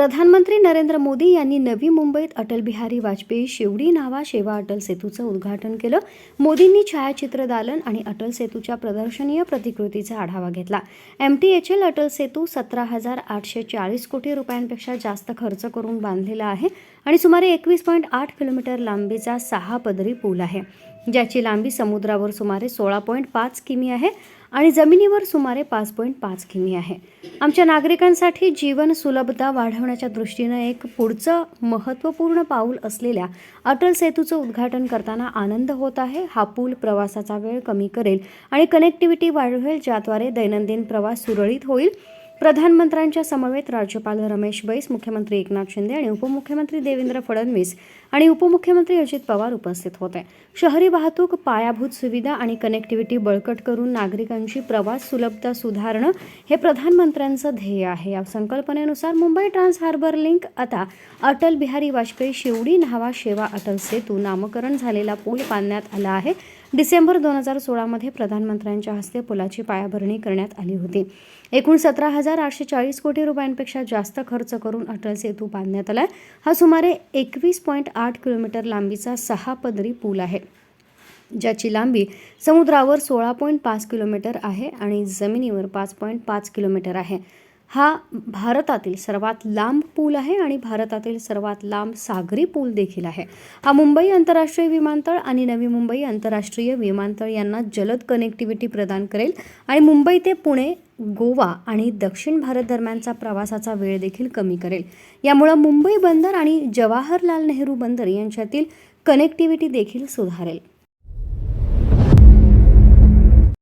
प्रधानमंत्री नरेंद्र मोदी यांनी नवी मुंबईत अटल बिहारी वाजपेयी शेवडी नावा शेवा अटल सेतूचं उद्घाटन केलं. मोदींनी छायाचित्र दालन आणि अटल सेतूच्या प्रदर्शनीय प्रतिकृतीचा आढावा घेतला. M T H L Atal Setu सतरा हजार आठशे चाळीस कोटी रुपयांपेक्षा जास्त खर्च करून बांधलेला आहे आणि सुमारे एकवीस पॉईंट आठ किलोमीटर लांबीचा सहा पदरी पूल आहे. ज्याची लांबी समुद्रावर सुमारे सोळा पॉईंट पाच किमी आहे. आणि जमिनीवर सुमारे पाच पॉईंट पाच किमी आहे. आमच्या नागरिकांसाठी जीवन सुलभता वाढवण्याच्या दृष्टीनं एक पुढचं महत्त्वपूर्ण पाऊल असलेल्या अटल सेतूचं उद्घाटन करताना आनंद होत आहे. हा पूल प्रवासाचा वेळ कमी करेल आणि कनेक्टिव्हिटी वाढवेल ज्याद्वारे दैनंदिन प्रवास सुरळीत होईल. प्रधानमंत्र्यांच्या समवेत राज्यपाल रमेश बैस मुख्यमंत्री एकनाथ शिंदे आणि उपमुख्यमंत्री देवेंद्र फडणवीस आणि उपमुख्यमंत्री अजित पवार उपस्थित होते. शहरी वाहतूक पायाभूत सुविधा आणि कनेक्टिव्हिटी बळकट करून नागरिकांची प्रवास सुलभता सुधारणं हे प्रधानमंत्र्यांचं ध्येय आहे. या संकल्पनेनुसार मुंबई ट्रान्स हार्बर लिंक आता अटल बिहारी वाजपेयी शिवडी न्हावा शेवा अटल सेतू नामकरण झालेला पूल बांधण्यात आला आहे. डिसेंबर दोन हजार सोळामध्ये प्रधानमंत्र्यांच्या हस्ते पुलाची पायाभरणी करण्यात आली होती. एकूण सतरा हजार आठशे चाळीस कोटी रुपयांपेक्षा जास्त खर्च करून अटल सेतू बांधण्यात आला हा सुमारे एकवीस पॉईंट आठ किलोमीटर लांबीचा सहा पदरी पूल आहे ज्याची लांबी समुद्रावर सोळा पॉईंट पाच किलोमीटर आहे आणि जमिनीवर पाच पॉईंट पाच किलोमीटर आहे. हा भारतातील सर्वात लांब पूल आहे आणि भारतातील सर्वात लांब सागरी पूल देखील आहे. हा मुंबई आंतरराष्ट्रीय विमानतळ आणि नवी मुंबई आंतरराष्ट्रीय विमानतळ यांना जलद कनेक्टिव्हिटी प्रदान करेल आणि मुंबई ते पुणे गोवा आणि दक्षिण भारत दरम्यानचा प्रवासाचा वेळ देखील कमी करेल. यामुळं मुंबई बंदर आणि जवाहरलाल नेहरू बंदर यांच्यातील कनेक्टिव्हिटी देखील सुधारेल.